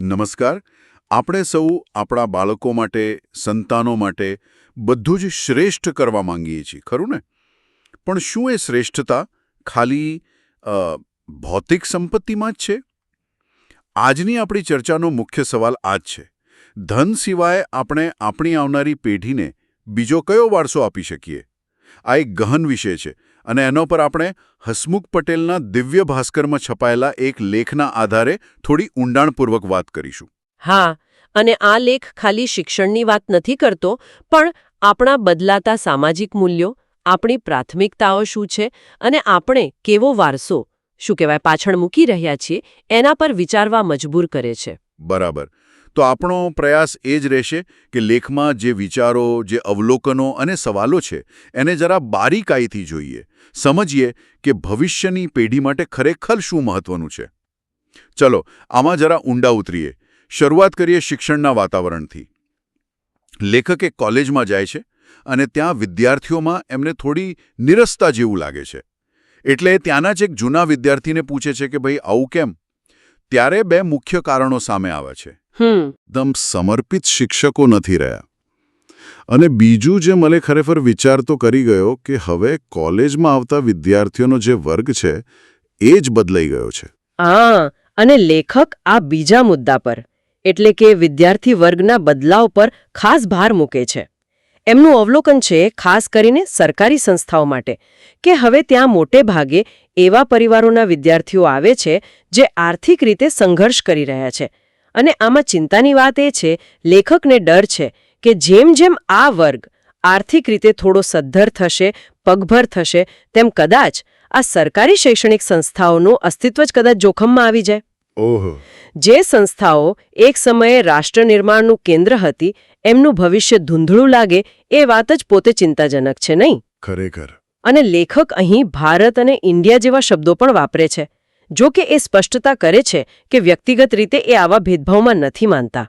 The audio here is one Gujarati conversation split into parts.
નમસ્કાર. આપણે સૌ આપણા બાળકો માટે, સંતાનો માટે બધું જ શ્રેષ્ઠ કરવા માંગીએ છીએ, ખરું ને? પણ શું એ શ્રેષ્ઠતા ખાલી ભૌતિક સંપત્તિમાં જ છે? આજની આપણી ચર્ચાનો મુખ્ય સવાલ આ જ છે. ધન સિવાય આપણે આપણી આવનારી પેઢીને બીજો કયો વારસો આપી શકીએ? આ એક ગહન વિષય છે. અને એનો પર આપણે હસમુખ પટેલના દિવ્ય ભાસ્કરમાં છપાયેલા એક લેખના આધારે થોડી ઊંડાણપૂર્વક વાત કરીશું. હા અને આ લેખ ખાલી શિક્ષણની વાત નથી કરતો પણ આપણા બદલાતા સામાજિક મૂલ્યો આપણી પ્રાથમિકતાઓ શું છે અને આપણે કેવો વારસો શું કહેવાય પાછળ મૂકી રહ્યા છીએ એના પર વિચારવા મજબૂર કરે છે. બરાબર. તો આપણો પ્રયાસ એ જ રહેશે કે લેખમાં જે વિચારો જે અવલોકનો અને સવાલો છે એને જરા બારીકાઈથી જોઈએ. સમજીએ કે ભવિષ્યની પેઢી માટે ખરેખર શું મહત્વનું છે. ચલો આમાં જરા ઊંડા ઉતરીએ. શરૂઆત કરીએ શિક્ષણના વાતાવરણથી. લેખક એક કોલેજમાં જાય છે અને ત્યાં વિદ્યાર્થીઓમાં એમને થોડી નિરસતા જેવું લાગે છે. એટલે ત્યાંના જ એક જૂના વિદ્યાર્થીને પૂછે છે કે ભાઈ આવું કેમ? ત્યારે બે મુખ્ય કારણો સામે આવે છે. એકદમ સમર્પિત શિક્ષકો નથી રહ્યા. અને બીજું જે મને ખરેખર વિચાર તો કરી ગયો કે હવે કોલેજમાં આવતા વિદ્યાર્થીઓનો જે વર્ગ છે, એ જ બદલાઈ ગયો છે. આ અને લેખક આ બીજા મુદ્દા પર, એટલે કે વિદ્યાર્થી વર્ગના બદલાવ પર ખાસ ભાર મૂકે છે. એમનું અવલોકન છે, ખાસ કરીને સરકારી સંસ્થાઓ માટે, કે હવે ત્યાં મોટે ભાગે એવા પરિવારોના વિદ્યાર્થીઓ આવે છે, જે આર્થિક રીતે સંઘર્ષ કરી રહ્યા છે. અને આમાં ચિંતાની વાત એ છે, લેખકને ડર છે કે જેમ જેમ આ વર્ગ આર્થિક રીતે થોડો સદ્ધર થશે પગભર થશે તેમ કદાચ આ સરકારી શૈક્ષણિક સંસ્થાઓનું અસ્તિત્વ જ કદાચ જોખમમાં આવી જાય. ઓહો. જે સંસ્થાઓ એક સમયે રાષ્ટ્ર નિર્માણનું કેન્દ્ર હતી એમનું ભવિષ્ય ધૂંધળું લાગે એ વાત જ પોતે ચિંતાજનક છે નહીં? ખરેખર. અને લેખક અહીં ભારત અને ઇન્ડિયા જેવા શબ્દો પણ વાપરે છે જો કે એ સ્પષ્ટતા કરે છે કે વ્યક્તિગત રીતે એ આવા ભેદભાવમાં નથી માનતા.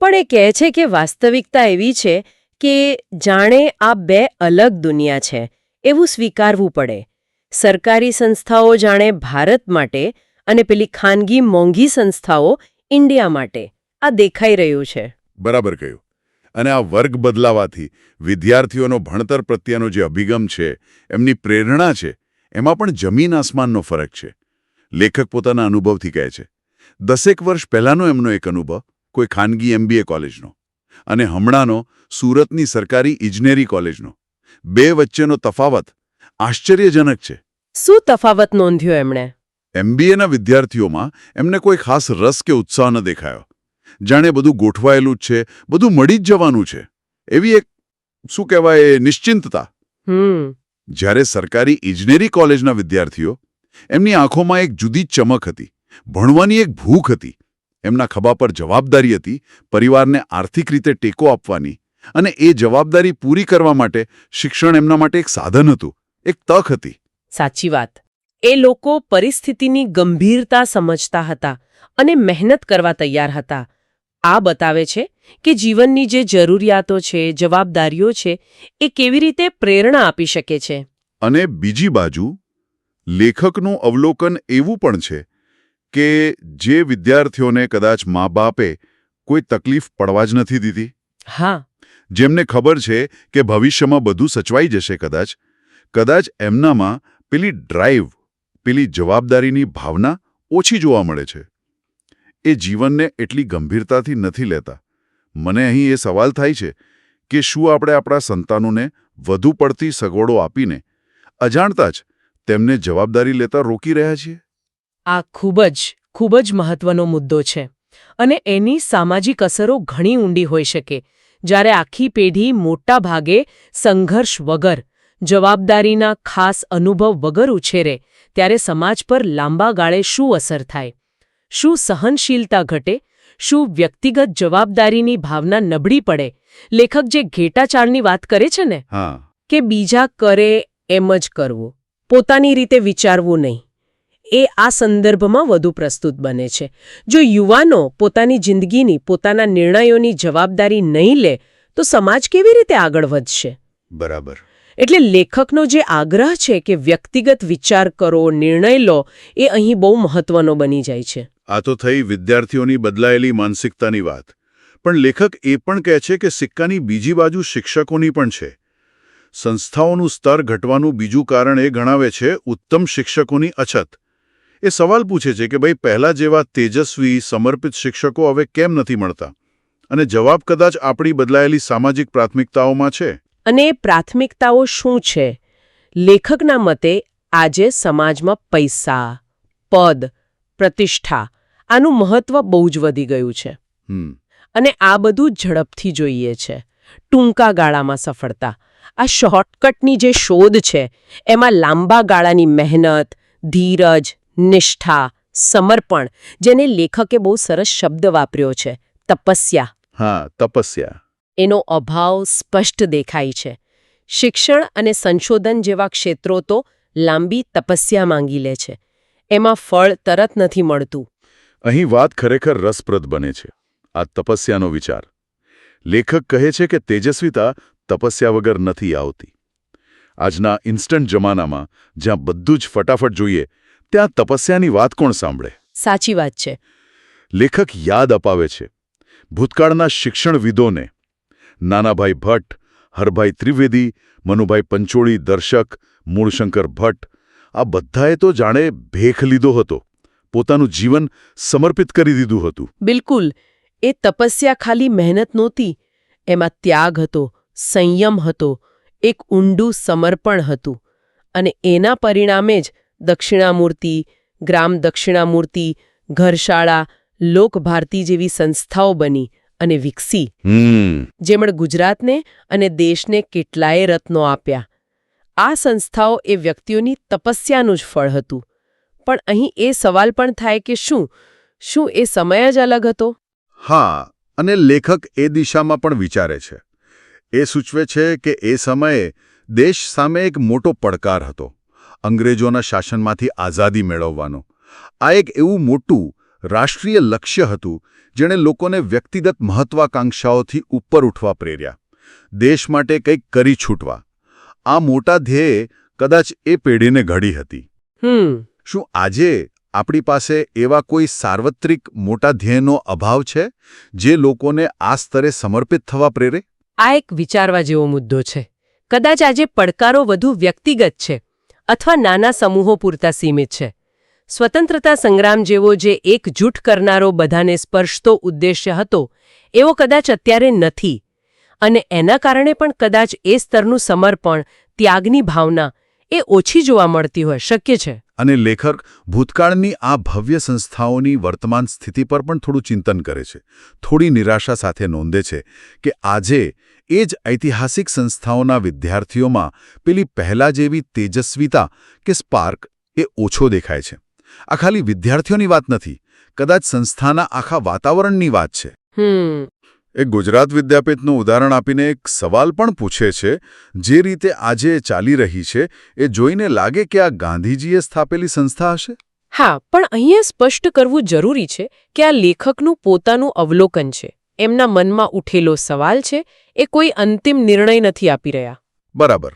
પણ એ કહે છે કે વાસ્તવિકતા એવી છે કે જાણે આ બે અલગ દુનિયા છે, એવું સ્વીકારવું પડે. સરકારી સંસ્થાઓ જાણે ભારત માટે અને પેલી ખાનગી મોંઘી સંસ્થાઓ ઇન્ડિયા માટે. આ દેખાઈ રહ્યું છે. બરાબર કહ્યું. અને આ વર્ગ બદલાવાથી વિદ્યાર્થીઓનો ભણતર પ્રત્યેનો જે અભિગમ છે, એમની પ્રેરણા છે, એમાં પણ જમીન આસમાનનો ફરક છે. લેખક પોતાના અનુભવથી કહે છે. દસેક વર્ષ પહેલાંનો એમનો એક અનુભવ. કોઈ ખાનગી એમબીએ કોલેજનો અને હમણાંનો સુરતની સરકારી ઇજનેરી કોલેજનો. બે વચ્ચેનો તફાવત આશ્ચર્યજનક છે. શું તફાવત નોંધ્યો એમણે? એમબીએના વિદ્યાર્થીઓમાં એમને કોઈ ખાસ રસ કે ઉત્સાહ ન દેખાયો. જાણે બધું ગોઠવાયેલું જ છે બધું મળી જ જવાનું છે. એવી એક શું કહેવાય નિશ્ચિંતતા. જ્યારે સરકારી ઇજનેરી કોલેજના વિદ્યાર્થીઓ એમની આંખોમાં એક જુદી ચમક હતી ભણવાની એક ભૂખ હતી. એમના ખભા પર જવાબદારી હતી પરિવારને આર્થિક રીતે ટેકો આપવાની અને એ જવાબદારી પૂરી કરવા માટે શિક્ષણ એમના માટે એક સાધન હતું એક તક હતી. સાચી વાત. એ લોકો પરિસ્થિતિની ગંભીરતા સમજતા હતા અને મહેનત કરવા તૈયાર હતા. આ બતાવે છે કે જીવનની જે જરૂરિયાતો છે જવાબદારીઓ છે એ કેવી રીતે પ્રેરણા આપી શકે છે. અને બીજી બાજુ લેખકનું અવલોકન એવું પણ છે કે જે વિદ્યાર્થીઓને કદાચ મા બાપે કોઈ તકલીફ પડવા જ નથી દીધી? હા. જેમને ખબર છે કે ભવિષ્યમાં બધું સચવાઈ જશે કદાચ કદાચ એમનામાં પેલી ડ્રાઈવ પેલી જવાબદારીની ભાવના ઓછી જોવા મળે છે. એ જીવનને એટલી ગંભીરતાથી નથી લેતા. મને અહીં એ સવાલ થાય છે કે શું આપણે આપણા સંતાનોને વધુ પડતી સગવડો આપીને અજાણતા જ તેમને જવાબદારી લેતા રોકી રહ્યા છીએ? આ ખૂબ જ ખૂબ જ મહત્વનો મુદ્દો છે અને એની સામાજિક અસરો ઘણી ઊંડી હોઈ શકે. જ્યારે આખી પેઢી મોટા ભાગે સંઘર્ષ વગર જવાબદારીના ખાસ અનુભવ વગર ઉછેરે ત્યારે સમાજ પર લાંબા ગાળે શું અસર થાય? શું સહનશીલતા ઘટે? શું વ્યક્તિગત જવાબદારીની ભાવના નબળી પડે? લેખક જે ઘેટાચાળની વાત કરે છે ને કે બીજા કરે એમ જ કરવું. પોતાની રીતે વિચારવું નહીં. એ આ સંદર્ભમાં વધુ પ્રસ્તુત બને છે. જો યુવાનો પોતાની જિંદગીની પોતાના નિર્ણયોની જવાબદારી નહીં લે તો સમાજ કેવી રીતે આગળ વધશે? બરાબર. એટલે લેખકનો જે આગ્રહ છે કે વ્યક્તિગત વિચાર કરો નિર્ણય લો એ અહીં બહુ મહત્વનો બની જાય છે. આ તો થઈ વિદ્યાર્થીઓની બદલાયેલી માનસિકતાની વાત. પણ લેખક એ પણ કહે છે કે સિક્કાની બીજી બાજુ શિક્ષકોની પણ છે. સંસ્થાઓનું સ્તર ઘટવાનું બીજું કારણ એ ગણાવે છે ઉત્તમ શિક્ષકોની અછત. એ સવાલ પૂછે છે કે ભાઈ પહેલા જેવા તેજસ્વી સમર્પિત શિક્ષકો હવે કેમ નથી મળતા? અને જવાબ કદાચ આપણી બદલાયેલી સામાજિક પ્રાથમિકતાઓમાં છે. અને પ્રાથમિકતાઓ શું છે? લેખકના મતે આજે સમાજમાં પૈસા પદ પ્રતિષ્ઠા આનું મહત્વ બહુ જ વધી ગયું છે. અને આ બધું ઝડપથી જોઈએ છે. ટૂંકા ગાળામાં સફળતા. આ શોર્ટકટની જે શોધ છે એમાં લાંબા ગાળાની મહેનત ધીરજ નિષ્ઠા સમર્પણ જેને લેખકે બહુ સરસ શબ્દ વાપર્યો છે તપસ્યા. હા તપસ્યા. એનો અભાવ સ્પષ્ટ દેખાય છે. શિક્ષણ અને સંશોધન જેવા ક્ષેત્રો તો લાંબી તપસ્યા માંગી લે છે. એમાં ફળ તરત નથી મળતું. અહીં વાત ખરેખર રસપ્રદ બને છે. આ તપસ્યાનો વિચાર. લેખક કહે છે કે તેજસ્વીતા તપસ્યા વગર નથી આવતી. આજના ઇન્સ્ટન્ટ જમાનામાં જ્યાં બધું જ ફટાફટ જોઈએ ત્યાં તપસ્યાની વાત કોણ સાંભળે? સાચી વાત છે. લેખક યાદ અપાવે છે. ભૂતકાળના શિક્ષણવિદોને નાનાભાઈ ભટ્ટ હરભાઈ ત્રિવેદી મનુભાઈ પંચોળી દર્શક મૂળશંકર ભટ્ટ આ બધાએ તો જાણે ભેખ લીધો હતો. પોતાનું જીવન સમર્પિત કરી દીધું હતું. બિલકુલ. એ તપસ્યા ખાલી મહેનત નહોતી. એમાં ત્યાગ હતો સંયમ હતો એક ઊંડું સમર્પણ હતું. અને એના પરિણામે જ દક્ષિણામૂર્તિ ગ્રામ દક્ષિણામૂર્તિ ઘરશાળા લોકભારતી જેવી સંસ્થાઓ બની અને વિકસી. જેમણે ગુજરાતને અને દેશને કેટલાય રત્નો આપ્યા. આ સંસ્થાઓ એ વ્યક્તિઓની તપસ્યાનું જ ફળ હતું. પણ અહીં એ સવાલ પણ થાય કે શું? શું એ સમય જ અલગ હતો? હા અને લેખક એ દિશામાં પણ વિચારે છે. એ સૂચવે છે કે એ સમયે દેશ સામે એક મોટો પડકાર હતો. અંગ્રેજોના શાસનમાંથી આઝાદી મેળવવાનો. આ એક એવું મોટું રાષ્ટ્રીય લક્ષ્ય હતું જેણે લોકોને વ્યક્તિગત મહત્વાકાંક્ષાઓથી ઉપર ઉઠવા પ્રેર્યા. દેશ માટે કંઈક કરી છૂટવા. આ મોટા ધ્યેય કદાચ એ પેઢીને ઘડી હતી. શું આજે આપણી પાસે એવા કોઈ સાર્વત્રિક મોટા ધ્યેયનો અભાવ છે જે લોકોને આ સ્તરે સમર્પિત થવા પ્રેરે? આ એક વિચારવા જેવો મુદ્દો છે. કદાચ આજે પડકારો વધુ વ્યક્તિગત છે. અથવા નાના સમૂહો પૂરતા સીમિત છે. સ્વતંત્રતા સંગ્રામ જેવો જે એકજૂઠ કરનારો બધાને સ્પર્શતો ઉદ્દેશ્ય હતો, એવો કદાચ અત્યારે નથી. અને એના કારણે પણ કદાચ એ સ્તરનું સમર્પણ, ત્યાગની ભાવના એ ઓછી જોવા મળતી હોય, શક્ય છે. અને લેખક ભૂતકાળની આ ભવ્ય સંસ્થાઓની વર્તમાન સ્થિતિ પર પણ થોડું ચિંતન કરે છે. થોડી નિરાશા સાથે નોંધે છે કે આજે એ જ ઐતિહાસિક સંસ્થાઓના વિદ્યાર્થીઓમાં પેલી પહેલા જેવી તેજસ્વીતા કે સ્પાર્ક એ ઓછો દેખાય છે. આ ખાલી વિદ્યાર્થીઓની વાત નથી કદાચ સંસ્થાના આખા વાતાવરણની વાત છે. એ ગુજરાત વિદ્યાપીઠનું ઉદાહરણ આપીને એક સવાલ પણ પૂછે છે જે રીતે આજે ચાલી રહી છે એ જોઈને લાગે કે આ ગાંધીજીએ સ્થાપેલી સંસ્થા હશે? હા પણ અહીંયા સ્પષ્ટ કરવું જરૂરી છે કે આ લેખકનું પોતાનું અવલોકન છે. એમના મનમાં ઉઠેલો સવાલ છે એ કોઈ અંતિમ નિર્ણય નથી આપી રહ્યા. બરાબર.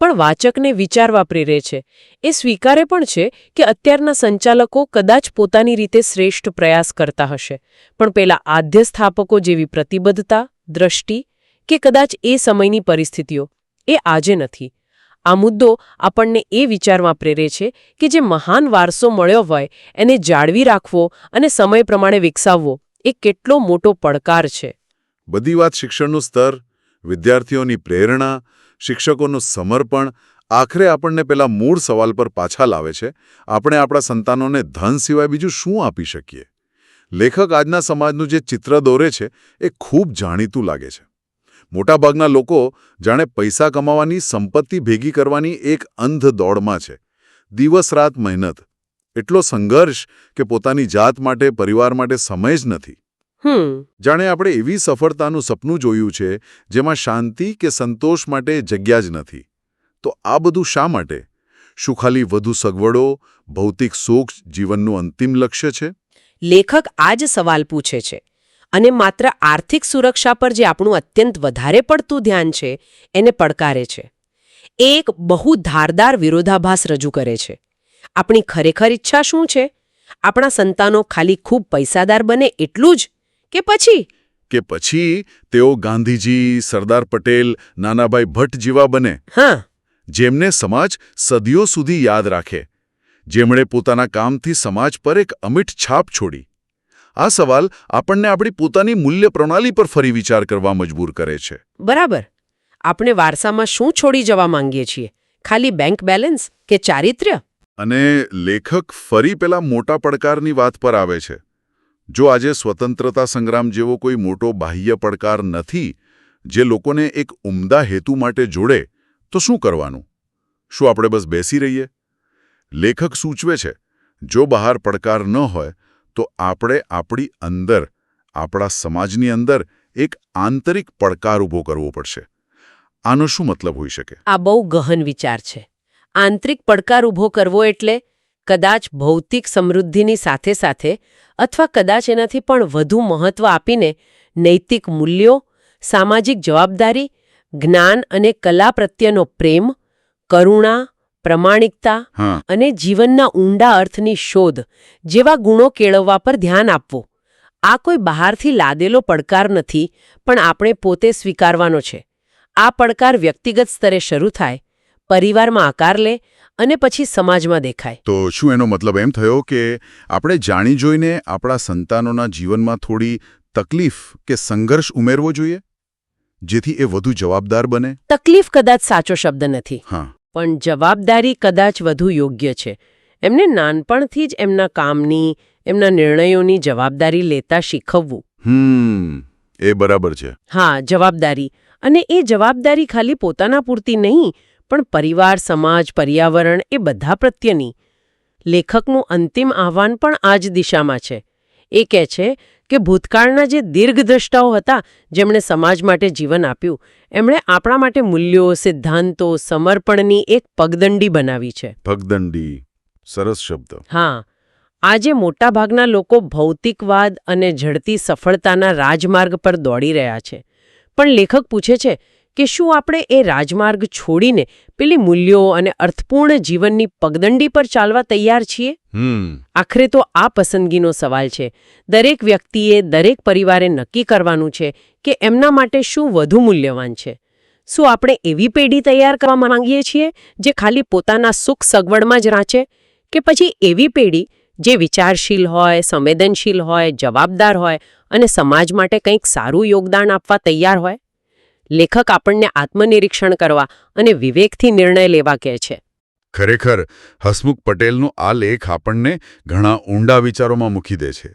પણ વાચકને વિચારવા પ્રેરે છે. એ સ્વીકારે પણ છે કે અત્યારના સંચાલકો કદાચ પોતાની રીતે શ્રેષ્ઠ પ્રયાસ કરતા હશે. પણ પેલા આદ્ય સ્થાપકો જેવી પ્રતિબદ્ધતા દ્રષ્ટિ કે કદાચ એ સમયની પરિસ્થિતિઓ એ આજે નથી. આ મુદ્દો આપણને એ વિચારમાં પ્રેરે છે કે જે મહાન વારસો મળ્યો હોય એને જાળવી રાખવો અને સમય પ્રમાણે વિકસાવવો એ કેટલો મોટો પડકાર છે. બધી વાત શિક્ષણનું સ્તર, વિદ્યાર્થીઓની પ્રેરણા, શિક્ષકોનું સમર્પણ, આખરે આપણને પેલા મૂળ સવાલ પર પાછા લાવે છે. આપણે આપણા સંતાનોને ધન સિવાય બીજું શું આપી શકીએ? લેખક આજના સમાજનું જે ચિત્ર દોરે છે, એ ખૂબ જાણીતું લાગે છે. મોટાભાગના લોકો જાણે પૈસા કમાવાની, સંપત્તિ ભેગી કરવાની એક અંધ દોડમાં છે. દિવસ રાત મહેનત એટલો સંઘર્ષ કે પોતાની જાત માટે પરિવાર માટે સમય જ નથી. હમ. જાણે આપણે એવી સફળતાનું સપનું જોયું છે જેમાં શાંતિ કે સંતોષ માટે જગ્યા જ નથી. તો આ બધું શા માટે? શું ખાલી વધુ સગવડો ભૌતિક સુખ જીવનનું અંતિમ લક્ષ્ય છે? લેખક આ જ સવાલ પૂછે છે. અને માત્ર આર્થિક સુરક્ષા પર જે આપણું અત્યંત વધારે પડતું ધ્યાન છે એને પડકારે છે. એ એક બહુ ધારદાર વિરોધાભાસ રજૂ કરે છે. આપણી ખરેખર ઈચ્છા શું છે? આપણા સંતાનો ખાલી ખૂબ પૈસાદાર બને એટલું જ? કે પછી? કે પછી તેઓ ગાંધીજી સરદાર પટેલ નાનાભાઈ ભટ્ટ જેવા બને. હા. જેમને સમાજ સદીઓ સુધી યાદ રાખે. જેમણે પોતાના કામથી સમાજ પર એક અમિટ છાપ છોડી. આ સવાલ આપણને આપણી પોતાની મૂલ્ય પ્રણાલી પર ફરી વિચાર કરવા મજબૂર કરે છે. બરાબર. આપણે વારસામાં શું છોડી જવા માંગીએ છીએ? ખાલી બેંક બેલેન્સ કે ચારિત્ર્ય? અને લેખક ફરી પેલા મોટા પડકારની વાત પર આવે છે. જો આજે સ્વતંત્રતા સંગ્રામ જેવો કોઈ મોટો બાહ્ય પડકાર નથી, જે લોકોને એક ઉમદા હેતુ માટે જોડે, તો શું કરવાનું? શું આપણે બસ બેસી રહીએ? લેખક સૂચવે છે, જો બહાર પડકાર ન હોય, તો આપણે આપણી અંદર, આપણા સમાજની અંદર એક આંતરિક પડકાર ઊભો કરવો પડશે. આનો શું મતલબ હોઈ શકે? આ બહુ ગહન વિચાર છે. આંતરિક પડકાર ઊભો કરવો એટલે કદાચ ભૌતિક સમૃદ્ધિની સાથે સાથે અથવા કદાચ એનાથી પણ વધુ મહત્વ આપીને નૈતિક મૂલ્યો સામાજિક જવાબદારી જ્ઞાન અને કલા પ્રત્યેનો પ્રેમ કરુણા પ્રમાણિકતા અને જીવનના ઊંડા અર્થની શોધ જેવા ગુણો કેળવવા પર ધ્યાન આપવું. આ કોઈ બહારથી લાદેલો પડકાર નથી પણ આપણે પોતે સ્વીકારવાનો છે. આ પડકાર વ્યક્તિગત સ્તરે શરૂ થાય પરિવારમાં આકાર લે અને પછી સમાજમાં દેખાય. તો શું એનો મતલબ એમ થયો કે આપણે જાણી જોઈને આપણા સંતાનોના જીવનમાં થોડી તકલીફ કે સંઘર્ષ ઉમેરવો જોઈએ? જેથી એ વધુ જવાબદાર બને? તકલીફ કદાચ સાચો શબ્દ નથી. હા. પણ જવાબદારી કદાચ વધુ યોગ્ય છે. એમને નાનપણથી જ એમના કામની એમના નિર્ણયોની જવાબદારી લેતા શીખવવું. હમ એ બરાબર છે. હા જવાબદારી. અને એ જવાબદારી ખાલી પોતાના પૂરતી નહીં પણ પરિવાર સમાજ પર્યાવરણ એ બધા પ્રત્યેની. લેખકનું અંતિમ આહ્વાન પણ આ જ દિશામાં છે. એ કહે છે કે ભૂતકાળના જે દીર્ઘદ્રષ્ટાઓ હતા જેમણે સમાજ માટે જીવન આપ્યું એમણે આપણા માટે મૂલ્યો સિદ્ધાંતો સમર્પણની એક પગદંડી બનાવી છે. પગદંડી. સરસ શબ્દ. હા. આજે મોટાભાગના લોકો ભૌતિકવાદ અને ઝડપી સફળતાના રાજમાર્ગ પર દોડી રહ્યા છે. પણ લેખક પૂછે છે કે શું આપણે એ રાજમાર્ગ છોડીને પેલી મૂલ્યો અને અર્થપૂર્ણ જીવનની પગદંડી પર ચાલવા તૈયાર છીએ? આખરે તો આ પસંદગીનો સવાલ છે. દરેક વ્યક્તિએ દરેક પરિવારે નક્કી કરવાનું છે કે એમના માટે શું વધુ મૂલ્યવાન છે. શું આપણે એવી પેઢી તૈયાર કરવા માંગીએ છીએ જે ખાલી પોતાના સુખ સગવડમાં જ રાંચે? કે પછી એવી પેઢી જે વિચારશીલ હોય સંવેદનશીલ હોય જવાબદાર હોય અને સમાજ માટે કંઈક સારું યોગદાન આપવા તૈયાર હોય? લેખક આપણને આત્મનિરીક્ષણ કરવા અને વિવેકથી નિર્ણય લેવા કહે છે. ખરેખર, હસમુખ પટેલનો આ લેખ આપણને ઘણા ઊંડા વિચારોમાં મૂકી દે છે.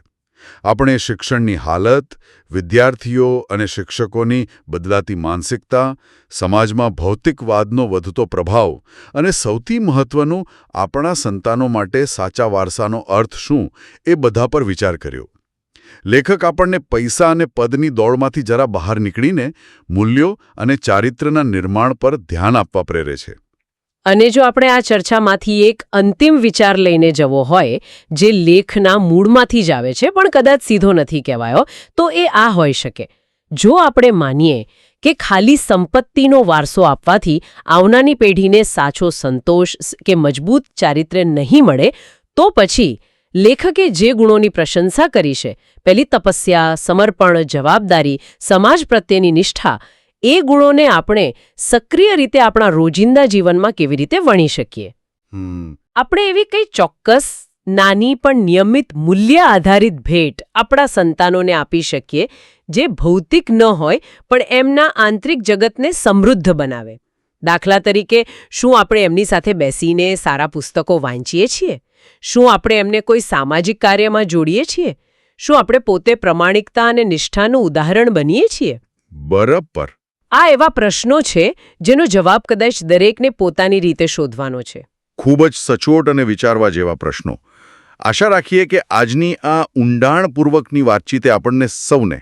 આપણે શિક્ષણની હાલત, વિદ્યાર્થીઓ અને શિક્ષકોની બદલાતી માનસિકતા, સમાજમાં ભૌતિકવાદનો વધતો પ્રભાવ અને સૌથી મહત્વનું, આપણા સંતાનો માટે સાચા વારસાનો અર્થ શું, એ બધા પર વિચાર કર્યો. લેખક આપણને પૈસા અને પદની દોડમાંથી જરા બહાર નીકળીને મૂલ્યો અને ચારિત્ર્યના નિર્માણ પર ધ્યાન આપવા પ્રેરે છે. અને જો આપણે આ ચર્ચામાંથી એક અંતિમ વિચાર લઈને જવો હોય, જે લેખના મૂળમાંથી જ આવે છે, પણ કદાચ સીધો નથી કહેવાયો, તો એ આ હોઈ શકે. જો આપણે માનીએ કે ખાલી સંપત્તિનો વારસો આપવાથી આવનારી પેઢીને સાચો સંતોષ કે મજબૂત ચારિત્ર્ય નહીં મળે, તો પછી લેખકે જે ગુણોની પ્રશંસા કરી છે પહેલી તપસ્યા સમર્પણ જવાબદારી સમાજ પ્રત્યેની નિષ્ઠા એ ગુણોને આપણે સક્રિય રીતે આપણા રોજિંદા જીવનમાં કેવી રીતે વણી શકીએ? આપણે એવી કઈ ચોક્કસ નાની પણ નિયમિત મૂલ્ય આધારિત ભેટ આપણા સંતાનોને આપી શકીએ જે ભૌતિક ન હોય પણ એમના આંતરિક જગતને સમૃદ્ધ બનાવે. દાખલા તરીકે શું આપણે એમની સાથે બેસીને સારા પુસ્તકો વાંચીએ છીએ? શું આપણે એમને કોઈ સામાજિક કાર્યમાં જોડીએ છીએ? શું આપણે પોતે પ્રમાણિકતા અને નિષ્ઠાનું ઉદાહરણ બનીએ છીએ? બરાબર. આ એવા પ્રશ્નો છે જેનો જવાબ કદાચ દરેકને પોતાની રીતે શોધવાનો છે. ખૂબ જ સચોટ અને વિચારવા જેવા પ્રશ્નો. આશા રાખીએ કે આજની આ ઊંડાણપૂર્વકની વાતચીતે આપણને સૌને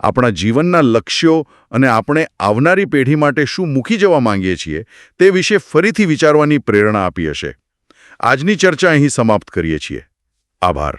આપણા જીવનના લક્ષ્યો અને આપણે આવનારી પેઢી માટે શું મૂકી જવા માંગીએ છીએ તે વિશે ફરીથી વિચારવાની પ્રેરણા આપી હશે. આજની ચર્ચા અહીં સમાપ્ત કરીએ છીએ. આભાર.